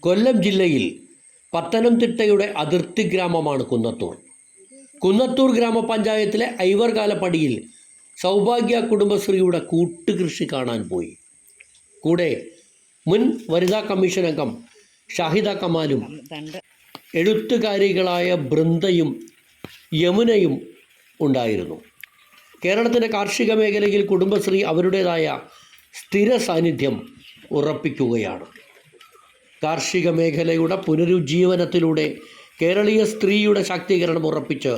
കൊല്ലം ജില്ലയിൽ പത്തനംതിട്ടയുടെ അതിർത്തി ഗ്രാമമാണ് കുന്നത്തൂർ. കുന്നത്തൂർ ഗ്രാമപഞ്ചായത്തിലെ ഐവർകാലപ്പടിയിൽ സൗഭാഗ്യ കുടുംബശ്രീയുടെ കൂട്ടുകൃഷി കാണാൻ പോയി. കൂടെ മുൻ വനിതാ കമ്മീഷൻ അംഗം ഷാഹിദ കമാലും എഴുത്തുകാരികളായ ബൃന്ദയും യമുനയും ഉണ്ടായിരുന്നു. കേരളത്തിന്റെ കാർഷിക മേഖലയിൽ കുടുംബശ്രീ അവരുടേതായ സ്ഥിര സാന്നിധ്യം ഉറപ്പിക്കുകയാണ്. കാർഷിക മേഖലയുടെ പുനരുജ്ജീവനത്തിലൂടെ കേരളീയ സ്ത്രീയുടെ ശാക്തീകരണം ഉറപ്പിച്ച്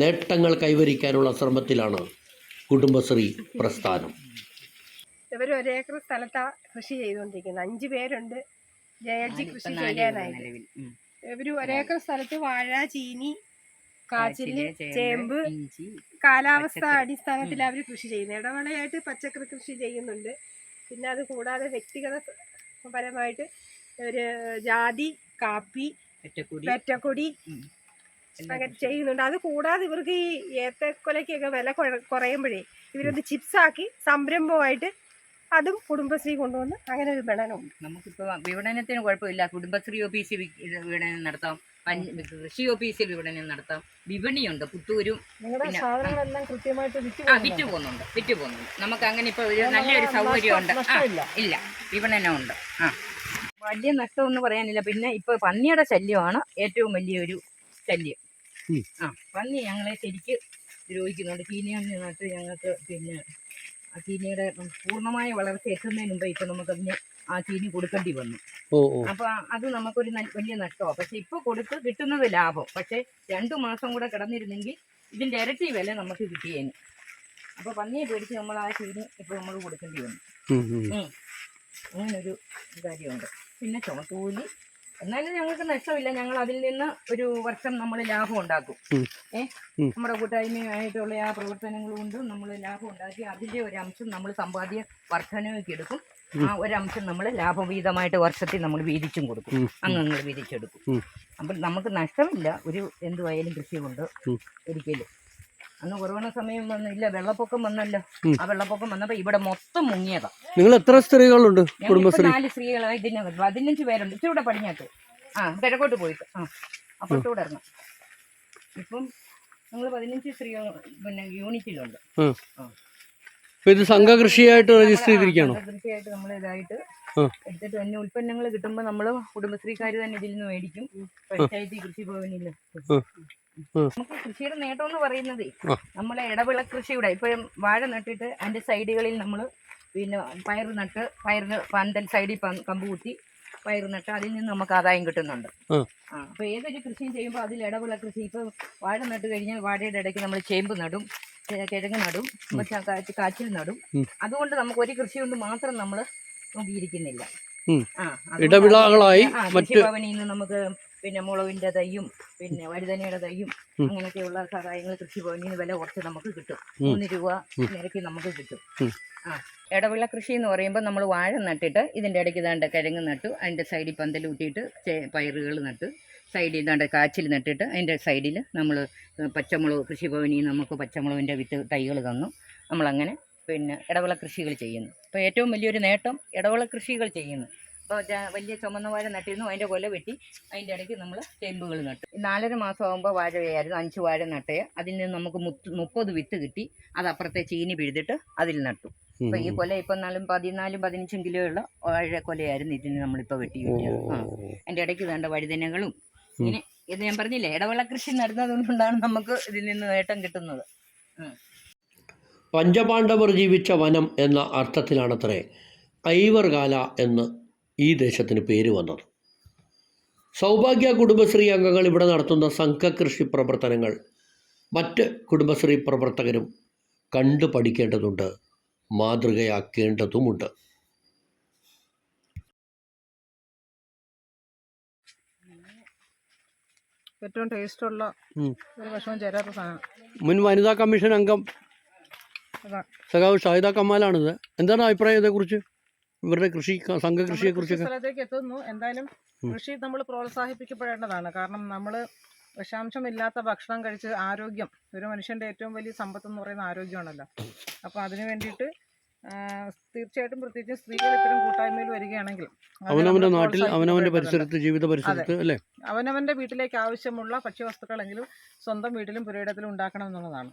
നേട്ടങ്ങൾ കൈവരിക്കാനുള്ള ശ്രമത്തിലാണ് കുടുംബശ്രീ പ്രസ്ഥാനം. ഇവർ ഒരേക്കർ സ്ഥലത്താ കൃഷി ചെയ്തുകൊണ്ടിരിക്കുന്നത്. അഞ്ചു പേരുണ്ട്. ജയജി കൃഷി ചെയ്യാനായിട്ട്. ഇവർ ഒരേക്കർ സ്ഥലത്ത് വാഴ ചീനി കാച്ചിൽ ചേമ്പ് കാലാവസ്ഥ അടിസ്ഥാനത്തിൽ അവർ കൃഷി ചെയ്യുന്നു ഇടവേളയായിട്ട് പച്ചക്കറി കൃഷി ചെയ്യുന്നുണ്ട്. പിന്നെ അത് കൂടാതെ വ്യക്തിഗത പരമായിട്ട് ഒരു ജാതി കാപ്പി പെറ്റക്കുടി. അങ്ങനെ ചെയ്യുന്നുണ്ട്. അത് കൂടാതെ ഇവർക്ക് ഈ ഏത്തക്കൊലയ്ക്കൊക്കെ വില കുറ- കുറയുമ്പോഴേ ഇവരത് ചിപ്സാക്കി സംരംഭമായിട്ട് അതും കുടുംബശ്രീ കൊണ്ടുവന്ന് അങ്ങനെ ഒരു വിപണനമുണ്ട്. നമുക്കിപ്പോ വിപണനത്തിന് കുഴപ്പമില്ല. കുടുംബശ്രീ ഓഫീസിൽ വിപണനം നടത്താം. കൃഷി ഓഫീസിൽ വിപണനം നടത്താം. വിപണിയുണ്ട്. പുത്തൂരും സാധനങ്ങളെല്ലാം കൃത്യമായിട്ട് വിറ്റ് ആ വിറ്റ് പോകുന്നുണ്ട്. വിറ്റ് പോകുന്നുണ്ട്. നമുക്ക് അങ്ങനെ ഇപ്പൊ ഒരു നല്ലൊരു സൗകര്യമുണ്ട്. ഇല്ല. വിപണനമുണ്ട്. ആ. വലിയ നഷ്ടമൊന്നും പറയാനില്ല. പിന്നെ ഇപ്പൊ പന്നിയുടെ ശല്യമാണ് ഏറ്റവും വലിയൊരു ശല്യം. ആ പന്നി ഞങ്ങളെ ശരിക്ക് ദ്രോഹിക്കുന്നുണ്ട് ചീനിയാന്ന് നട്ട് ഞങ്ങൾക്ക് പിന്നെ ആ ചീനിയുടെ പൂർണമായ വളർച്ച എത്തുന്നതിന് മുമ്പ് ഇപ്പൊ നമുക്കതിന് ആ ചീനി കൊടുക്കേണ്ടി വന്നു. അപ്പൊ അത് നമുക്കൊരു വലിയ നഷ്ടമാണ് പക്ഷെ ഇപ്പൊ കൊടുത്ത് കിട്ടുന്നത് ലാഭം. പക്ഷെ രണ്ടു മാസം കൂടെ കിടന്നിരുന്നെങ്കിൽ ഇതിന്റെ ഇരട്ടി വില നമുക്ക് കിട്ടിയേനെ. അപ്പൊ പന്നിയെ പേടിച്ച് നമ്മൾ ആ ചീനി ഇപ്പൊ നമ്മൾ കൊടുക്കേണ്ടി വന്നു. അങ്ങനൊരു കാര്യമുണ്ട്. പിന്നെ ചുമട്ടുകൂലി എന്നാലും ഞങ്ങൾക്ക് നഷ്ടമില്ല. ഞങ്ങൾ അതിൽ നിന്ന് ഒരു വർഷം നമ്മൾ ലാഭം ഉണ്ടാക്കും. ഏഹ്. നമ്മുടെ കൂട്ടായ്മയായിട്ടുള്ള ആ പ്രവർത്തനങ്ങൾ കൊണ്ട് നമ്മൾ ലാഭം ഉണ്ടാക്കി അതിന്റെ ഒരു അംശം നമ്മൾ സമ്പാദ്യ വർധനയൊക്കെ എടുക്കും. ആ ഒരംശം നമ്മൾ ലാഭവീതമായിട്ട് വർഷത്തിൽ നമ്മൾ വീതിച്ചും കൊടുക്കും. അംഗങ്ങൾ വീതിച്ചെടുക്കും. അപ്പം നമുക്ക് നഷ്ടമില്ല. ഒരു എന്തുവായാലും കൃഷി കൊണ്ട്. ഒരിക്കലും. അന്ന് കൊറോണ സമയം വന്നില്ല വെള്ളപ്പൊക്കം വന്നല്ലോ. ആ വെള്ളപ്പൊക്കം വന്നപ്പോ ഇവിടെ മൊത്തം മുങ്ങിയതാ. നിങ്ങൾ എത്ര സ്ത്രീകളുണ്ട് കുടുംബശ്രീ? നാല് സ്ത്രീകളാണ് ഇതിന് പതിനഞ്ച് പേരുണ്ട്. ഇച്ചിരൂടെ പടിഞ്ഞാത്ത് ആ കിഴക്കോട്ട് പോയിട്ട്. ആ അപ്പുറത്തൂടെ ഇറങ്ങാം. ഇപ്പം ഞങ്ങൾ പതിനഞ്ച് സ്ത്രീകൾ പിന്നെ യൂണിറ്റിലുണ്ട്. ആ. ഇപ്പൊ ഇത് സംഘകൃഷിയായിട്ട് രജിസ്റ്റർ ചെയ്തിരിക്കുകയാണോ തീർച്ചയായിട്ടും നമ്മൾ ഇതായിട്ട് ആ. എടുത്തിട്ട് തന്നെ ഉൽപ്പന്നങ്ങൾ കിട്ടുമ്പോൾ നമ്മൾ കുടുംബശ്രീക്കാർ തന്നെ ഇതിൽ നിന്ന് മേടിക്കും പഞ്ചായത്തി കൃഷിഭവനിൽ. ഉം. നമുക്ക് കൃഷിയുടെ നേട്ടം എന്ന് പറയുന്നത് ആ. നമ്മളെ ഇടവിള കൃഷിയുടെ ഇപ്പം വാഴ നട്ടിട്ട് അതിന്റെ സൈഡുകളിൽ നമ്മൾ പിന്നെ പയർ നട്ട് പയറിന് പന്തൽ സൈഡിൽ പ- കമ്പ് കുത്തി പയർ നട്ട് അതിൽ നിന്ന് നമുക്ക് ആദായം കിട്ടുന്നുണ്ട് ആ. ആ അപ്പോൾ ഏതൊരു കൃഷിയും ചെയ്യുമ്പോൾ അതിൽ ഇടവിള കൃഷി ഇപ്പോൾ വാഴ നട്ട് കഴിഞ്ഞാൽ വാഴയുടെ ഇടയ്ക്ക് നമ്മൾ ചേമ്പ് നടും കിഴങ്ങ് നടും. പക്ഷെ കാച്ചിൽ നടും. അതുകൊണ്ട് നമുക്ക് ഒരു കൃഷി കൊണ്ട് മാത്രം നമ്മൾ നോക്കിയിരിക്കുന്നില്ല. ഇടവിളകളായി മറ്റു കൃഷിഭവനിൽ നിന്ന് നമുക്ക് പിന്നെ മുളകിന്റെ തൈയും പിന്നെ വഴുതനയുടെ തൈയും. അങ്ങനെയൊക്കെയുള്ള സഹായങ്ങൾ കൃഷിഭവനിൽ നിന്ന് വില കുറച്ച് നമുക്ക് കിട്ടും. മൂന്ന് രൂപ നിരക്കി നമുക്ക് കിട്ടും. ആ ഇടവിള കൃഷി എന്ന് പറയുമ്പോൾ നമ്മൾ വാഴ നട്ടിട്ട് ഇതിന്റെ ഇടയ്ക്ക് ഇതാണ്ട് കിഴങ്ങ് നട്ടു അതിന്റെ സൈഡിൽ പന്തൽ കൂട്ടിയിട്ട് പയറുകൾ നട്ടു സൈഡിൽ ഇതാണ്ട് കാച്ചിൽ നട്ടിട്ട് അതിന്റെ സൈഡിൽ നമ്മൾ പച്ചമുളക് കൃഷിഭവനിൽ നമുക്ക് പച്ചമുളകിന്റെ വിത്ത് തൈകൾ തന്നു. നമ്മളങ്ങനെ പിന്നെ ഇടവിള കൃഷികൾ ചെയ്യുന്നു. അപ്പോൾ ഏറ്റവും വലിയൊരു നേട്ടം ഇടവിള കൃഷികൾ ചെയ്യുന്നു. വലിയ ചുമന്ന വാഴ നട്ടിരുന്നു അതിന്റെ കൊല വെട്ടി അതിന്റെ ഇടയ്ക്ക് നമ്മൾ ചേമ്പുകൾ നട്ടു. നാലര മാസം ആകുമ്പോൾ വാഴ വേയായിരുന്നു അഞ്ച് വാഴ നട്ടേ. അതിൽ നിന്ന് നമുക്ക് മുത്ത് മുപ്പത് വിത്ത് കിട്ടി. അത് അപ്പുറത്തെ ചീനി പിഴുതിട്ട് അതിൽ നട്ടു. അപ്പോൾ ഈ കൊല ഇപ്പം നാലും പതിനാലും പതിനഞ്ചും കിലോ ഉള്ള വാഴ കൊലയായിരുന്നു ഇതിന് നമ്മളിപ്പോൾ വെട്ടി കിട്ടിയത് ആ. അതിന്റെ ഇടയ്ക്ക് വേണ്ട വഴുതനകളും. ഇങ്ങനെ ഇത് ഞാൻ പറഞ്ഞില്ലേ ഇടവള കൃഷി നടന്നത് കൊണ്ടാണ് നമുക്ക് ഇതിൽ നിന്ന് നേട്ടം കിട്ടുന്നത്. പഞ്ചപാണ്ഡവർ ജീവിച്ച വനം എന്ന അർത്ഥത്തിലാണത്രേ. ഐവർകാല എന്ന് ഈ ദേശത്തിന് പേര് വന്നത്. സൗഭാഗ്യ കുടുംബശ്രീ അംഗങ്ങൾ ഇവിടെ നടത്തുന്ന സംഘകൃഷി പ്രവർത്തനങ്ങൾ മറ്റ് കുടുംബശ്രീ പ്രവർത്തകരും കണ്ടു പഠിക്കേണ്ടതുണ്ട് മാതൃകയാക്കേണ്ടതുമുണ്ട്. ഏറ്റവും ടേസ്റ്റുള്ള. ഒരു ഭക്ഷണം ചേരാത്ത സാധനം. മുൻ വനിതാ കമ്മീഷൻ അംഗം സഖാവ് ഷാഹിദ കമാലാണിത്. എന്താണ് അഭിപ്രായം ഇതേക്കുറിച്ച്? ഇവരുടെ കൃഷി സംഘകൃഷിയെ കൃഷി കുറിച്ചൊക്കെ സ്ഥലത്തേക്ക് എത്തുന്നു. എന്തായാലും. കൃഷി നമ്മൾ പ്രോത്സാഹിപ്പിക്കപ്പെടേണ്ടതാണ്. കാരണം നമ്മൾ വിഷാംശമില്ലാത്ത ഭക്ഷണം കഴിച്ച് ആരോഗ്യം ഒരു മനുഷ്യന്റെ ഏറ്റവും വലിയ സമ്പത്ത് എന്ന് പറയുന്ന ആരോഗ്യമാണല്ലോ. അപ്പോൾ അതിനു വേണ്ടിയിട്ട് തീർച്ചയായിട്ടും പ്രത്യേകിച്ച് സ്ത്രീകൾ ഇത്തരം കൂട്ടായ്മയിൽ വരികയാണെങ്കിൽ അവനവന്റെ നാട്ടിൽ അവനവന്റെ. പരിസരത്ത് ജീവിത പരിസരത്ത് അല്ലേ? അവനവന്റെ വീട്ടിലേക്ക് ആവശ്യമുള്ള ഭക്ഷ്യവസ്തുക്കളെങ്കിലും സ്വന്തം വീട്ടിലും പുരയിടത്തിലും ഉണ്ടാക്കണം എന്നുള്ളതാണ്.